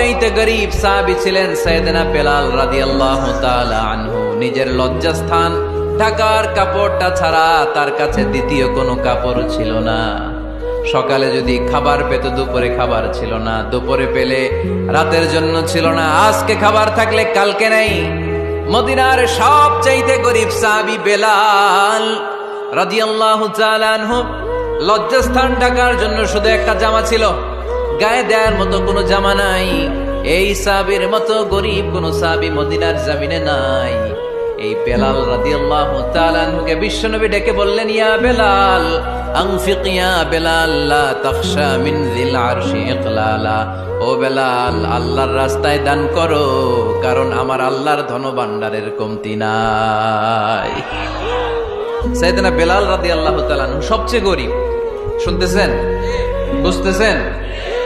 সবচাইতে গরিব সাহাবি ছিলেন সৈয়দনা বেলাল রাদিয়াল্লাহু তাআলা আনহু। নিজের লজ্জাস্থান, ঢাকার কাপড়টা ছাড়া তার কাছে দ্বিতীয় কোনো কাপড় ছিল না। সকালে যদি খাবার পেত, দুপুরে খাবার ছিল না। দুপুরে পেলে রাতের জন্য ছিল না। আজকে খাবার থাকলে কালকে নেই। মদিনার সবচাইতে গরিব সাহাবী বেলাল রাদিয়াল্লাহু তাআলা আনহু। লজ্জাস্থান ঢাকার জন্য শুধু একটা জামা ছিল। গায়ে দেওয়ার মতো কোনো জামা নাই। এই সাবির মতো গরিব কোন সাবি মদিনার জামিনে নাই। এই বেলাল রাদিয়াল্লাহু তাআলা আনহুকে বিশ্বনবী ডেকে বললেন, ইয়া বেলাল, আনফিক ইয়া বেলাল, লা তাখশা মিন যিল আরশি ইকলালা। ও বেলাল, আল্লাহর রাস্তায় দান করো, কারণ আমার আল্লাহর ধনভাণ্ডারের কমতি নাই। সাইয়েদনা বেলাল রাদিয়াল্লাহু তাআলা সবচেয়ে গরিব। শুনতেছেন? বুঝতেছেন?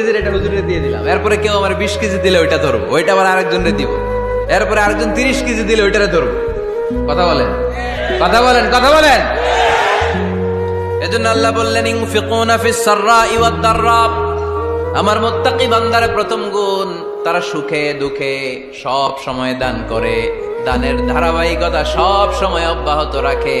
কেজির এটা হুজুরে দিয়ে দিলাম। এরপরে কেউ আমার বিশ কেজি দিলে ওইটা ধরবো। ওইটা আবার আরেকজনরে দিব। এরপরে আরেকজন তিরিশ কেজি দিলে ওইটারে ধরবো। কথা বলেন? কথা বলেন কথা বলেন? এজন্য আল্লাহ বললেন আমার মুত্তাকি প্রথম গুণ, তারা সুখে দুঃখে সব সময় দান করে। দানের ধারাবাহিকতা সব সময় অব্যাহত রাখে।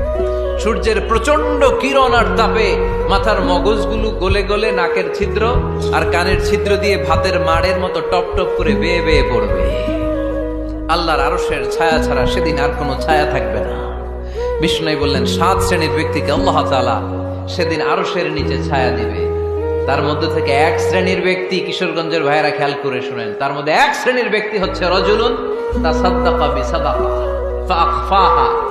সূর্যের প্রচণ্ড কিরণ আর তাপে মাথার মগজগুলো গলে গলে নাকের ছিদ্র আর কানের ছিদ্র দিয়ে ভাতের মাড়ের মতো টপ টপ করে বেয়ে বেয়ে পড়বে। আল্লাহর আরশের ছায়া ছাড়া সেদিন আর কোনো ছায়া থাকবে না। বিষ্ণু বললেন, সাত শ্রেণির ব্যক্তিকে আল্লাহ তাআলা সেদিন আরশের নিচে ছায়া দিবে। তার মধ্যে থেকে এক শ্রেণির ব্যক্তি কিশোরগঞ্জের ভাইয়েরা খেয়াল করে শুনেন। তার মধ্যে এক শ্রেণির ব্যক্তি হচ্ছে রজুলুন, তাসাদ্দাকা বিসাদাকা, ফাআখফাহা।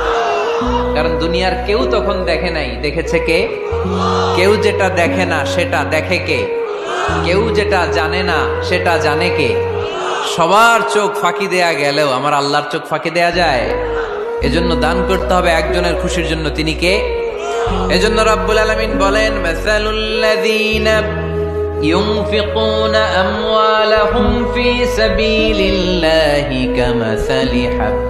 কারণ দুনিয়ার কেউ তখন দেখে নাই দেখেছে কে কেউ যেটা দেখে না সেটা দেখে কে কেউ যেটা জানে না সেটা জানে কে সবার চোখ ফাঁকি দেয়া গেলেও আমার আল্লাহর চোখ ফাঁকি দেয়া যায় এজন্য দান করতে হবে একজনের খুশির জন্য তিনি কে এজন্য রাব্বুল আলামিন বলেন মাসালুল্লাযীনা ينفقون أموالهم في سبيل الله كمثل حبة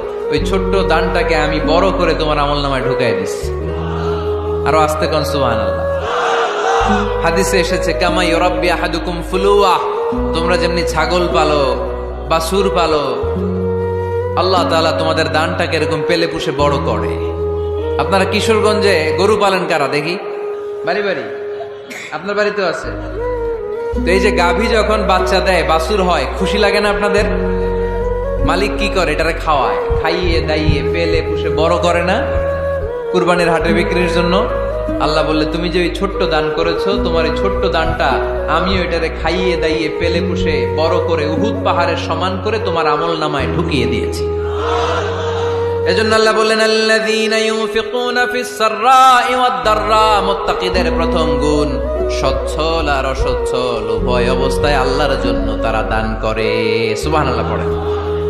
ওই ছোট্ট দানটাকে আমি বড় করে তোমার আমল নামায় ঢুকাই দিস আরও আস্তে কন আল্লাহ হাদিসে এসেছে, কামা ইউরাব্বি আহাদুকুম ফুলুয়া। তোমরা যেমনি ছাগল পালো বাসুর পালো, আল্লাহ তাআলা তোমাদের দানটাকে এরকম পেলে পুষে বড় করে। আপনারা কিশোরগঞ্জে গরু পালেন কারা? দেখি। বাড়ি বাড়ি। আপনার বাড়িতেও আছে। তো এই যে গাভী যখন বাচ্চা দেয় বাসুর হয়, খুশি লাগে না আপনাদের? মালিক কি করে? এটারে খাওয়ায়। খাইয়ে, দাইয়ে পেলে পুষে, বড় করে না? কুরবানির হাটে বিক্রির জন্য। আল্লাহ বললে, তুমি যে ওই ছোট্ট দান করেছ, তোমার এই ছোট্ট দানটা আমিও এটারে খাইয়ে, দাইয়ে পেলে পুষে, বড় করে উহুদ পাহাড়ের সমান করে তোমার আমল নামায় ঢুকিয়ে দিয়েছি। এজন্য আল্লাহ বললেন, আল্লাযীনা ইউনফিকুনা ফিস সাররাই ওয়াদ দাররা মুত্তাকিদের প্রথম গুণ, সচ্ছল আর অসচ্ছল, উভয় অবস্থায় আল্লাহর জন্য তারা দান করে। সুবহানাল্লাহ পড়ে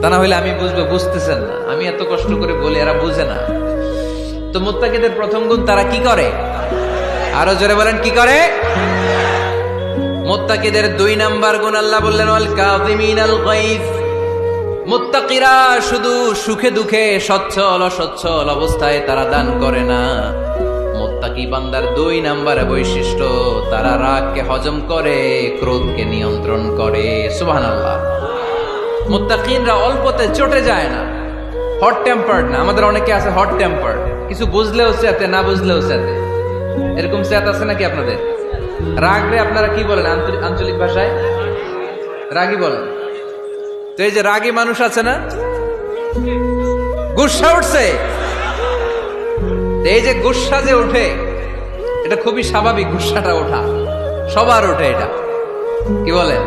তা না হলে আমি বুঝব, বুঝতেছেন না। আমি এত কষ্ট করে বলি, এরা বুঝে না। তো মুত্তাকিদের প্রথম গুণ তারা কি করে? আরও জোরে বলেন, কি করে? মুত্তাকিদের দুই নাম্বার গুণ আল্লাহ বললেন, ওয়াল কাযিমিনাল গাইজ মুত্তাকিরা শুধু সুখে দুঃখে সচ্ছল অসচ্ছল অবস্থায় তারা দান করে না। মুত্তাকি বান্দার দুই নাম্বারে বৈশিষ্ট্য, তারা রাগকে হজম করে, ক্রোধকে নিয়ন্ত্রণ করে। সুবহানাল্লাহ। মুত্তাকিনরা অল্পতে চটে যায় না। হট টেম্পার্ড না। আমাদের অনেকে আছে হট টেম্পার্ড কিছু বুঝলেও চেতে না বুঝলেও চেতে এরকম চেত আছে নাকি আপনাদের? রাগ রে আপনারা কি বলেন আঞ্চলিক ভাষায়? রাগী বলেন। তো এই যে রাগী মানুষ আছে না? গুসা উঠছে। এই যে গুসা যে ওঠে, এটা খুবই স্বাভাবিক গুসাটা ওঠা। সবার ওঠে এটা। কি বলেন?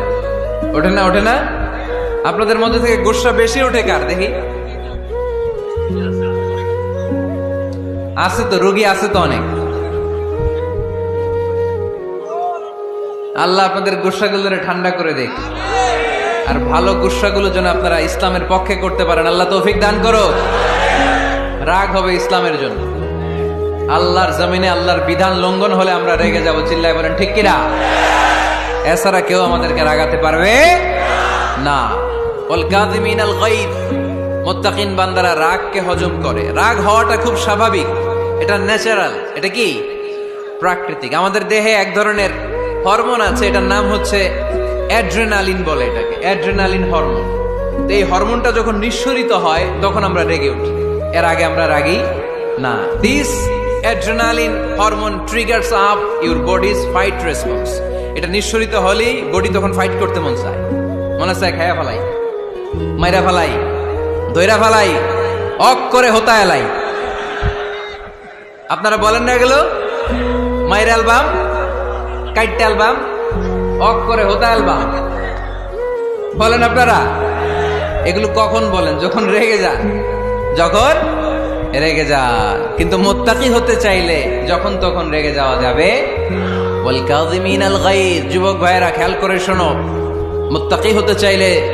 ওঠে না ওঠে না? আপনাদের মধ্যে থেকে গুসা বেশি ওঠে কার? দেখি। আছে তো, রোগী আছে তো অনেক। আল্লাহ আপনাদের গুসাগুলোরে ঠান্ডা করে দেখ আর ভালো গুসাগুলো যেন আপনারা ইসলামের পক্ষে করতে পারেন। আল্লাহ তৌফিক দান করো। রাগ হবে ইসলামের জন্য। আল্লাহর জমিনে আল্লাহর বিধান লঙ্ঘন হলে আমরা রেগে যাব। চিল্লায় বলেন, ঠিক কিনা? এছাড়া কেউ আমাদেরকে রাগাতে পারবে না। ওয়াল আল গাইব মুত্তাকিন বান্দারা রাগকে হজম করে। রাগ হওয়াটা খুব স্বাভাবিক। এটা ন্যাচারাল। এটা কি? প্রাকৃতিক। আমাদের দেহে এক ধরনের হরমোন আছে, এটার নাম হচ্ছে অ্যাড্রেনালিন বলে এটাকে। Adrenaline hormone. এই হরমোনটা যখন নিঃসরিত হয়, তখন আমরা রেগে উঠি। এর আগে আমরা রাগি না। This adrenaline hormone triggers up your body's fight response এটা নিঃসরিত হলেই বডি তখন ফাইট করতে মন চায়। মনে চায় খায়া ফেলাই। মাইরা ফালাই, দইরা ফালাই, অক করে হোতা এলাই। আপনারা বলেন না এগুলো? মায়ের অ্যালবাম, কাইটটা অ্যালবাম, অক করে হোতা অ্যালবাম। বলেন আপনারা? এগুলো কখন বলেন? যখন রেগে যান। যখন রেগে যান। কিন্তু মোত্তাকি হতে চাইলে যখন তখন রেগে যাওয়া যাবে। ওয়াল কাযিমিন আল যুবক ভাইয়েরা, খেয়াল করে শোনো। মোত্তাকি হতে চাইলে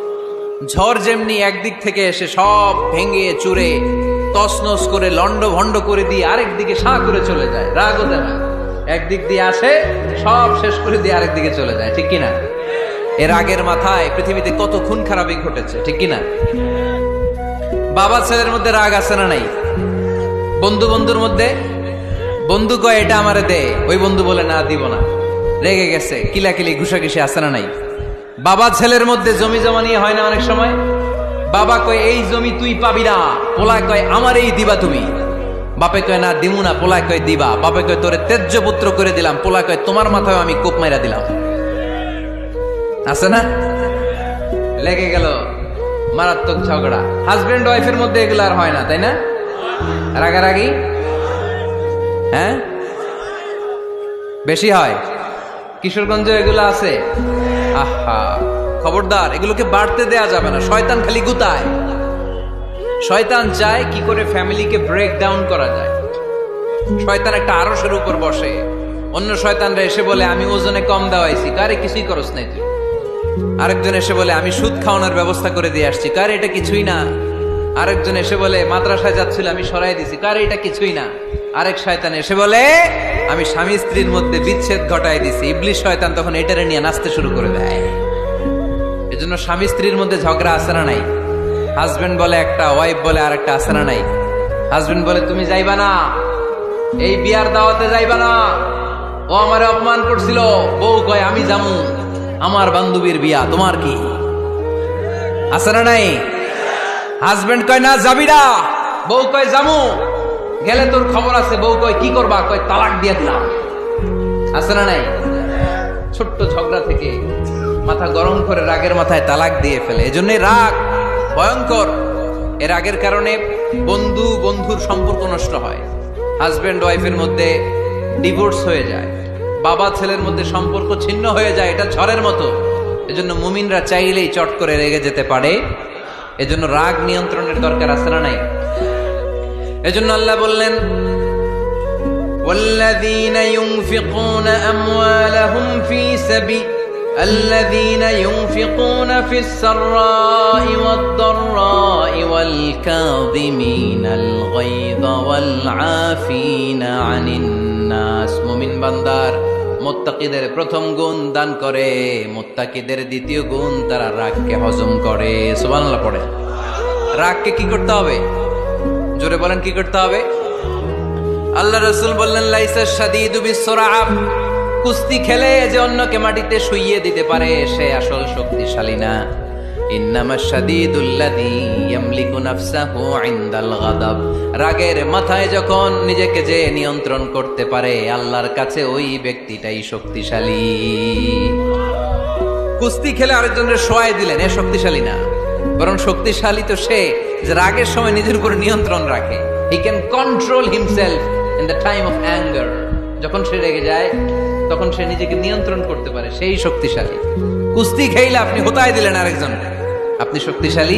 ঝড় যেমনি একদিক থেকে এসে সব ভেঙে চুরে তসনস করে লন্ড ভন্ড করে দিয়ে আরেক দিকে সাঁ করে চলে যায়। রাগও দেয় একদিক দিয়ে আসে, সব শেষ করে দিয়ে আরেক দিকে চলে যায়। ঠিক কিনা? এর আগের মাথায় পৃথিবীতে কত খুন খারাপই ঘটেছে, ঠিক কিনা? বাবা ছেলের মধ্যে রাগ আছে না নাই? বন্ধু বন্ধুর মধ্যে? বন্ধু কয়, এটা আমারে দে। ওই বন্ধু বলে, না, দিব না। রেগে গেছে, কিলাকিলি, ঘুষাঘুষি আছে না নাই? বাবা ছেলের মধ্যে জমি জমা নিয়ে হয় না অনেক সময়? বাবা কয়, এই জমি তুই পাবি না। পোলায় কয়, আমার এই দিবা তুমি। বাপে কয়, না, দিমু না। পোলায় কয়, দিবা। বাপে কয়, তোরে তেজ্য পুত্র করে দিলাম। পোলায় কয়, তোমার মাথায় আমি কোপ মাইরা দিলাম। আছে না? লেগে গেল মারাত্মক ঝগড়া। হাজবেন্ড ওয়াইফের মধ্যে এগুলো আর হয় না, তাই না? রাগারাগি? হ্যাঁ? বেশি হয়? কিশোরগঞ্জ এগুলো আছে? আহা, খবরদার, এগুলোকে বাড়তে দেয়া যাবে না, শয়তান খালি গুতায়। শয়তান চায় কি করে ফ্যামিলিকে ব্রেক ডাউন করা যায়। শয়তান একটা আরসের উপর বসে। অন্য শয়তানরা এসে বলে, আমি ওজনে কম দেওয়াইছি। কারে কিছুই করস নাই তুই? আরেকজন এসে বলে, আমি সুদ খাওয়ানোর ব্যবস্থা করে দিয়ে আসছি। কার এটা কিছুই না? আরেকজন এসে বলে, মাদ্রাসায় যাচ্ছিল, আমি সরাই দিছি। কার এটা কিছুই না? আরেক শয়তান এসে বলে, আমি স্বামী স্ত্রীর মধ্যে বিচ্ছেদ ঘটাই দিছি। ইবলিশ শয়তান তখন এটারে নিয়ে নাচতে শুরু করে দেয়। এজন্য স্বামী স্ত্রীর মধ্যে ঝগড়া না নাই? হাজবেন্ড বলে একটা, ওয়াইফ বলে আর একটা না নাই? হাজবেন্ড বলে, তুমি যাইবা না। এই বিয়ার দাওয়াতে যাইবা না। ও আমারে অপমান করছিল। বউ কয়, আমি জামু আমার বান্ধবীর বিয়া, তোমার কি? না নাই? হাজবেন্ড কয়, না, যাবি না। বউ কয় জামু গেলে তোর খবর আছে, বউ কয়, কি করবা? কয়, তালাক দিয়ে দিলাম। আছে না নাই? ছোট্ট ঝগড়া থেকে মাথা গরম করে রাগের মাথায় তালাক দিয়ে ফেলে। এজন্যই রাগ ভয়ঙ্কর। এর রাগের কারণে বন্ধু, বন্ধুর সম্পর্ক নষ্ট হয়। হাজব্যান্ড ওয়াইফের মধ্যে ডিভোর্স হয়ে যায়। বাবা, ছেলের মধ্যে সম্পর্ক ছিন্ন হয়ে যায়, এটা ঝড়ের মতো। এজন্য মুমিনরা চাইলেই চট করে রেগে যেতে পারে। এজন্য রাগ নিয়ন্ত্রণের দরকার আছে না নাই? এজন্য আল্লাহ বললেন والذين ينفقون أموالهم في سبيل الذين ينفقون في السراء والضراء والكاظمين الغيظ والعافين عن الناس মুমিন বান্দার মুত্তাকিদের প্রথম গুণ দান করে মুত্তাকিদের দ্বিতীয় গুণ তারা রাগকে হজম করে সুবহানাল্লাহ পড়ে রাগকে কি করতে হবে জোরে বলেন, কি করতে হবে? আল্লাহ রসুল বললেন, লাইসা শাদীদু বিসরাআব। কুস্তি খেলে যে অন্যকে মাটিতে শুইয়ে দিতে পারে, সে আসল শক্তিশালী না। রাগের মাথায় যখন নিজেকে যে নিয়ন্ত্রণ করতে পারে, আল্লাহর কাছে ওই ব্যক্তিটাই শক্তিশালী। কুস্তি খেলে আরেকজনের সোয়াই দিলেন, এ শক্তিশালী না। বরং শক্তিশালী তো সে যে রাগের সময় নিজের উপর নিয়ন্ত্রণ রাখে। He can control himself in the time of anger যখন সে রেগে যায়, তখন সে নিজেকে নিয়ন্ত্রণ করতে পারে, সেই শক্তিশালী। কুস্তি খেইলে আপনি হোতায় দিলেন আরেকজন। আপনি শক্তিশালী?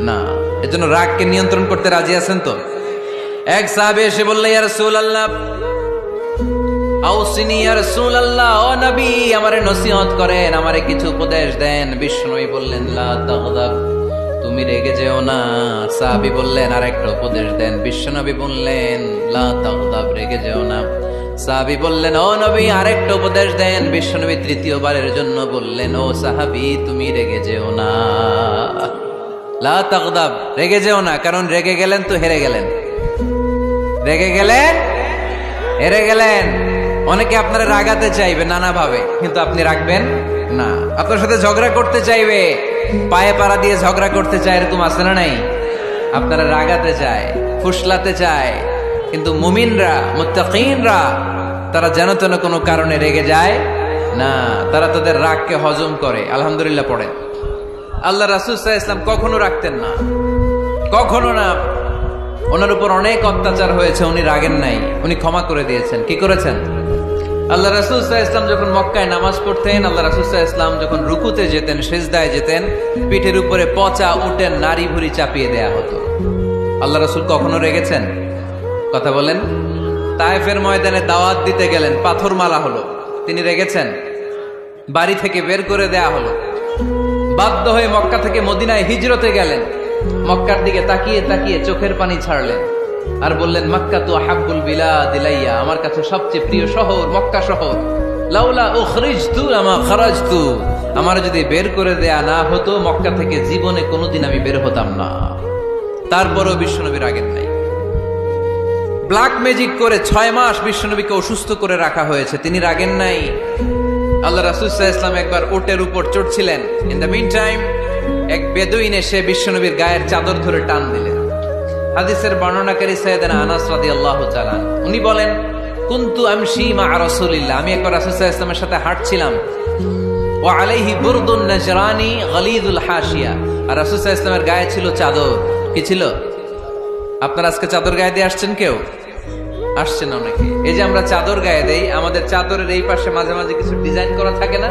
না। এজন্য রাগকে নিয়ন্ত্রণ করতে রাজি আছেন তো? এক সাহাবে এসে বললে, ইয়া ইয়া রাসূলুল্লাহ, ও নবী, আমারে নসিহত করেন, আমারে কিছু উপদেশ দেন। বিষ্ণুই বললেন, লা তাগদাব। তুমি রেগে যেও না। সাহাবী বললেন, আরেকটা উপদেশ দেন। বিশ্বনবী বললেন, লা রেগে যেও না। সাহাবী বললেন, ও নবী, আরেকটা উপদেশ দেন। বিশ্বনবী তৃতীয়বারের জন্য বললেন, ও সাহাবি, তুমি রেগে যেও না। লা রেগে যেও না, কারণ রেগে গেলেন তো হেরে গেলেন। রেগে গেলেন? হেরে গেলেন। অনেকে আপনারা রাগাতে চাইবে নানাভাবে, কিন্তু আপনি রাখবেন না। আপনার সাথে ঝগড়া করতে চাইবে, পায়ে পাড়া দিয়ে ঝগড়া করতে চায় এরকম আছে না নাই? আপনারা রাগাতে চায়, ফুসলাতে চায়, কিন্তু মুমিনরা, মুত্তাকিনরা, তারা যেন তেন কোনো কারণে রেগে যায় না। তারা তাদের রাগকে হজম করে, আলহামদুলিল্লাহ পড়ে আল্লাহ রাসুল ইসলাম কখনো রাখতেন না। কখনো না। ওনার উপর অনেক অত্যাচার হয়েছে, উনি রাগেন নাই, উনি ক্ষমা করে দিয়েছেন। কি করেছেন? আল্লাহ রাসুল ইসলাম যখন মক্কায় নামাজ পড়তেন, আল্লাহ রাসুল ইসলাম যখন রুকুতে যেতেন, সেজদায় যেতেন, পিঠের উপরে পচা উটের নারী ভুরি চাপিয়ে দেয়া হতো। আল্লাহ রাসুল কখনো রেগেছেন? কথা বলেন। তায়েফের ময়দানে দাওয়াত দিতে গেলেন পাথর মালা হলো। তিনি রেগেছেন? বাড়ি থেকে বের করে দেয়া হলো। বাধ্য হয়ে মক্কা থেকে মদিনায় হিজরতে গেলেন। মক্কার দিকে তাকিয়ে তাকিয়ে চোখের পানি ছাড়লেন। আর বললেন, মক্কা তো হাব্বুল বিলা দিলাইয়া আমার কাছে সবচেয়ে প্রিয় শহর মক্কা শহর। লাউলা ও খরিজ তু আমা খরাজ তু আমার যদি বের করে দেয়া না হতো, মক্কা থেকে জীবনে কোনোদিন আমি বের হতাম না। তারপরও বিশ্বনবীর আগের নাই। ব্ল্যাক ম্যাজিক করে ছয় মাস বিশ্বনবীকে অসুস্থ করে রাখা হয়েছে, তিনি রাগেন নাই। আল্লাহ রাসুসাহ ইসলাম একবার ওটের উপর চড়ছিলেন। ইন দ্য মিন টাইম এক বেদুইন এসে বিশ্বনবীর গায়ের চাদর ধরে টান দিলেন। হাদিসের বর্ণনাকারী সৈয়দান আনাস রাদিয়াল্লাহু তাআলা উনি বলেন, কুনতু আমশি মা রাসূলিল্লাহ? আমি একবার রাসূলুল্লাহ ইসলামের সাথে হাঁটছিলাম। ওয়া আলাইহি বুরদুন নাজরানি গলিদুল হাশিয়া। আর রাসূলুল্লাহ ইসলামের গায়ে ছিল চাদর। কি ছিল? আপনারা আজকে চাদর গায়ে দিয়ে আসছেন কেউ? আসছেন অনেকে। এই যে আমরা চাদর গায়ে দেই, আমাদের চাদরের এই পাশে মাঝে মাঝে কিছু ডিজাইন করা থাকে না?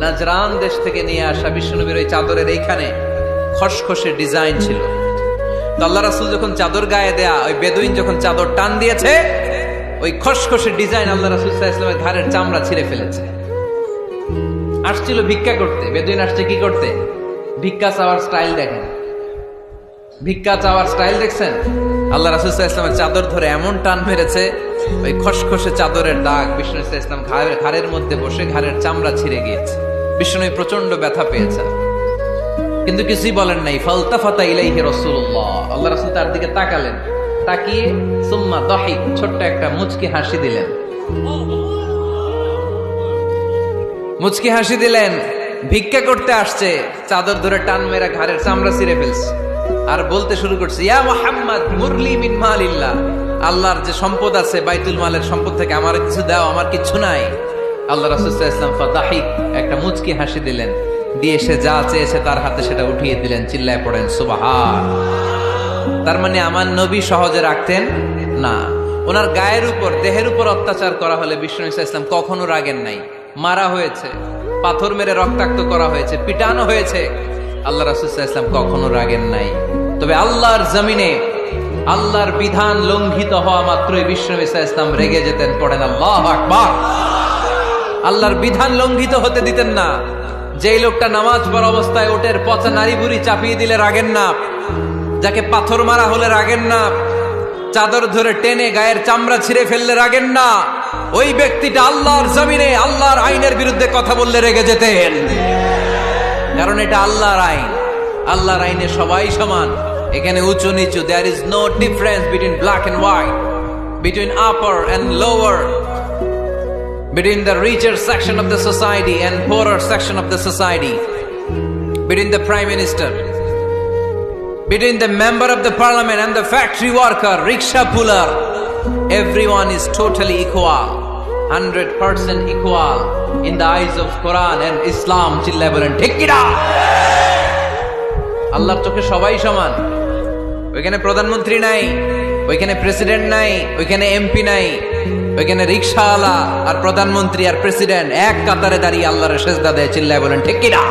নাজরান দেশ থেকে নিয়ে আসা বিশ্বনবীর ওই চাদরের এইখানে খসখসে ডিজাইন ছিল। আল্লাহ রাসুল যখন চাদর গায়ে দেয়া, ওই বেদুইন যখন চাদর টান দিয়েছে, ওই খসখসে ডিজাইন আল্লাহ রাসুল ইসলামের ঘাড়ের চামড়া ছিঁড়ে ফেলেছে। আসছিল ভিক্ষা করতে। বেদুইন আসছে কি করতে? ভিক্ষা চাওয়ার স্টাইল দেখেন। ভিক্ষা চাওয়ার স্টাইল দেখছেন? আল্লাহ রাসুল ইসলামের চাদর ধরে এমন টান মেরেছে, ওই খসখসে চাদরের দাগ বিষ্ণু ইসলাম ঘাড়ের ঘাড়ের মধ্যে বসে ঘাড়ের চামড়া ছিঁড়ে গিয়েছে। বিষ্ণু প্রচণ্ড ব্যথা পেয়েছে। কিন্তু কিছুই বলেন নাই। ফালতা ফাতা ইলাইহি রসুল্লাহ আল্লাহ রাসুল তার দিকে তাকালেন। তাকিয়ে সুম্মা দহিক ছোট্ট একটা মুচকি হাসি দিলেন। মুচকি হাসি দিলেন, ভিক্ষা করতে আসছে, চাদর ধরে টান মেরা ঘাড়ের চামড়া ছিঁড়ে ফেলছে। আর বলতে শুরু করছে, ইয়া মোহাম্মদ, মুরলি মিন মালিল্লাহ। আল্লাহর যে সম্পদ আছে, বাইতুল মালের সম্পদ থেকে আমার কিছু দাও, আমার কিছু নাই। আল্লাহ রাসুল ইসলাম ফাদাহিক একটা মুচকি হাসি দিলেন। দিয়ে সে যা চেয়েছে তার হাতে সেটা উঠিয়ে দিলেন, চিল্লায় পড়েন, সুবাহান। তার মানে আমার নবী সহজে রাখতেন? না। ওনার গায়ের উপর, দেহের উপর অত্যাচার করা হলে বিষ্ণু ইসলাম কখনো রাগেন নাই। মারা হয়েছে, পাথর মেরে রক্তাক্ত করা হয়েছে, পিটানো হয়েছে। আল্লাহ ইসলাম কখনো রাগেন নাই। তবে আল্লাহর জমিনে, আল্লাহর বিধান লঙ্ঘিত হওয়া মাত্রই বিষ্ণু ইসলাম রেগে যেতেন, পড়েন, আল্লাহ আকবার! আল্লাহর বিধান লঙ্ঘিত হতে দিতেন না। যেই লোকটা নামাজ পড়া অবস্থায় ওটের পচা নারী বুড়ি চাপিয়ে দিলে রাগেন না যাকে পাথর মারা হলে রাগেন না চাদর ধরে টেনে গায়ের চামড়া ছিঁড়ে ফেললে রাগেন না ওই ব্যক্তিটা আল্লাহর জমিনে আল্লাহর আইনের বিরুদ্ধে কথা বললে রেগে যেতেন। কারণ এটা আল্লাহর আইন। আল্লাহর আইনে সবাই সমান। এখানে উঁচু নিচু there is no difference between black and white between upper and lower between the richer section of the society and poorer section of the society between the prime minister between the member of the parliament and the factory worker rickshaw puller everyone is totally equal 100% equal in the eyes of quran and islam চিল্লায় বলেন ঠিক কিনা আল্লাহর চোখে সবাই সমান ওইখানে প্রধানমন্ত্রী নাই ওইখানে প্রেসিডেন্ট নাই ওইখানে এমপি নাই ওইখানে রিক্সাওয়ালা আর প্রধানমন্ত্রী আর প্রেসিডেন্ট এক কাতারে দাঁড়িয়ে আল্লাহর শেষদা দেয়, চিল্লায় বলেন, ঠিক কিনা?